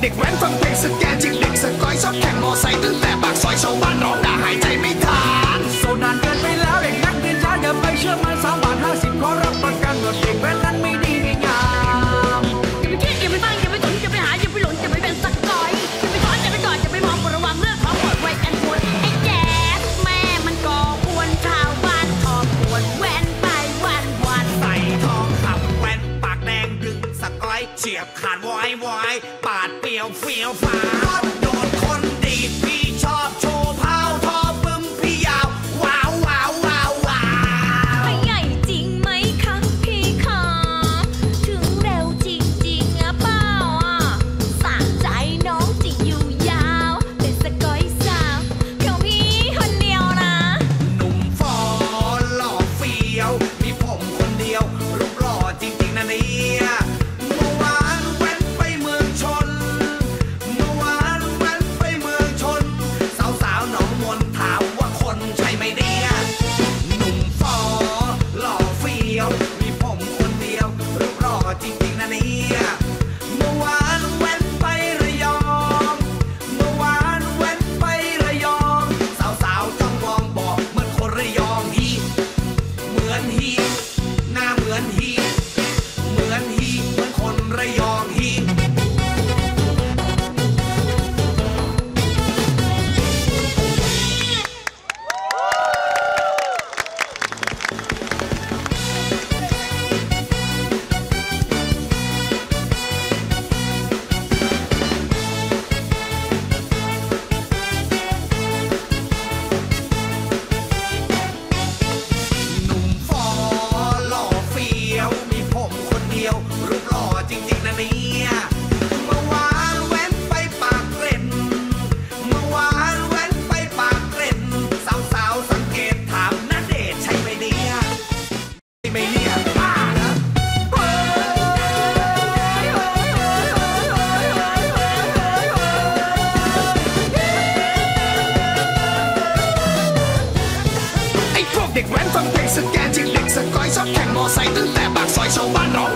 เด็กแว้นฟังเพลงสแกนจิกเด็กสกอยชอบแข่งมอไซค์ตั้งแต่ปากซอยชาวบ้านร้องด่าหายใจไม่ทันโซนานเกินไปแล้วเด็กนักเรียนช้าอย่าไปเชื่อมันสามบาทห้าสิบขอรับประกันหมดเด็กแว้น radio we 分泌，食鏡接力，食鬼濕劇，我細端掟白水掃班我。